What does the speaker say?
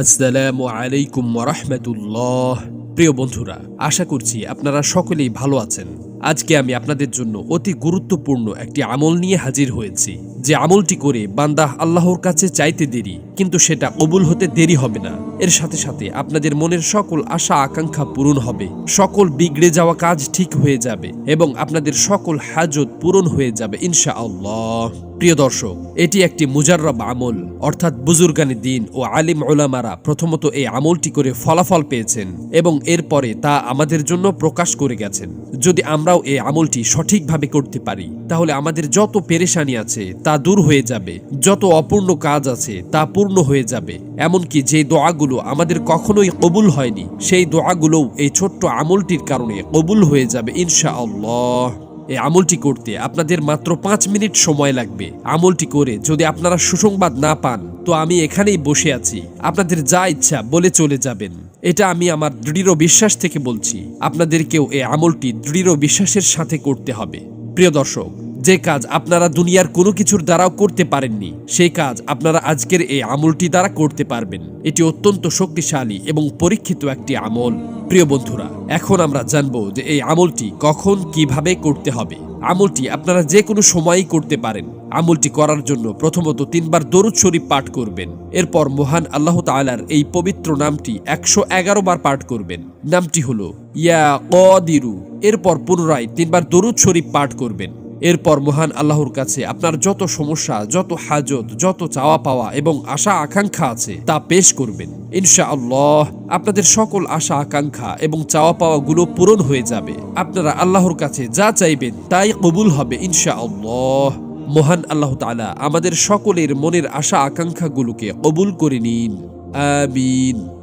আসসালামু আলাইকুম ওরহমতুল্লাহ প্রিয় বন্ধুরা আশা করছি আপনারা সকলেই ভালো আছেন। আজকে আমি আপনাদের জন্য অতি গুরুত্বপূর্ণ একটি আমল নিয়ে হাজির হয়েছি। যে আমলটি করে বান্দা আল্লাহর কাছে চাইতে দেরি, কিন্তু সেটা কবুল হতে দেরি হবে না। এর সাথে সাথে আপনাদের মনের সকল আশা আকাঙ্ক্ষা পূরণ হবে। সকল বিগড়ে যাওয়া কাজ ঠিক হয়ে যাবে এবং আপনাদের সকল হাজত পূরণ হয়ে যাবে ইনশা আল্লাহ প্রিয় দর্শক, এটি একটি মুজাররব আমল, অর্থাৎ বুজুর্গানি দিন ও আলিম ওলামারা প্রথমত এই আমলটি করে ফলাফল পেয়েছেন এবং এরপরে তা আমাদের জন্য প্রকাশ করে গেছেন। যদি আমরাও এই আমলটি সঠিকভাবে করতে পারি। তাহলে আমাদের যত পেরেশানি আছে, তা দূর হয়ে যাবে। যত অপূর্ণ কাজ আছে, তা পূর্ণ হয়ে যাবে। এমনকি যে দোয়াগুলো আমাদের কখনোই কবুল হয়নি, সেই দোয়াগুলোও এই ছোট্ট আমলটির কারণে কবুল হয়ে যাবে ইনশা আল্লাহ এই আমলটি করতে আপনাদের মাত্র পাঁচ মিনিট সময় লাগবে। আমলটি করে যদি আপনারা সুসংবাদ না পান তো আমি এখানেই বসে আছি। আপনাদের যা ইচ্ছা বলে চলে যাবেন। এটা আমি আমার দৃঢ় বিশ্বাস থেকে বলছি। আপনাদেরকেও এই আমলটি দৃঢ় বিশ্বাসের সাথে করতে হবে। প্রিয় দর্শক যে কাজ আপনারা দুনিয়ার কোনো কিছুর দ্বারাও করতে পারেননি, সেই কাজ আপনারা আজকের এই আমলটি দ্বারা করতে পারবেন। এটি অত্যন্ত শক্তিশালী এবং পরীক্ষিত একটি আমল। প্রিয় বন্ধুরা, এখন আমরা জানব যে এই আমলটি কখন কীভাবে করতে হবে। আমলটি আপনারা যে কোনো সময়ই করতে পারেন। আমলটি করার জন্য প্রথমত তিনবার দরুদ শরীফ পাঠ করবেন। এরপর মহান আল্লাহ তাআলার এই পবিত্র নামটি একশো এগারো বার পাঠ করবেন। নামটি হলো ইয়া কদিরু এরপর পুনরায় তিনবার দরুদ শরীফ পাঠ করবেন। এরপর মহান আল্লাহর কাছে আপনার যত সমস্যা, যত হাজত, যত চাওয়া পাওয়া এবং আশা আকাঙ্ক্ষা আছে, তা পেশ করবেন। ইনশা আল্লাহ আপনাদের সকল আশা আকাঙ্ক্ষা এবং চাওয়া পাওয়া গুলো পূরণ হয়ে যাবে। আপনারা আল্লাহর কাছে যা চাইবেন, তাই কবুল হবে ইনশা আল্লাহ মহান আল্লাহ তাআলা আমাদের সকলের মনের আশা আকাঙ্ক্ষাগুলোকে কবুল করে নিন। আমিন।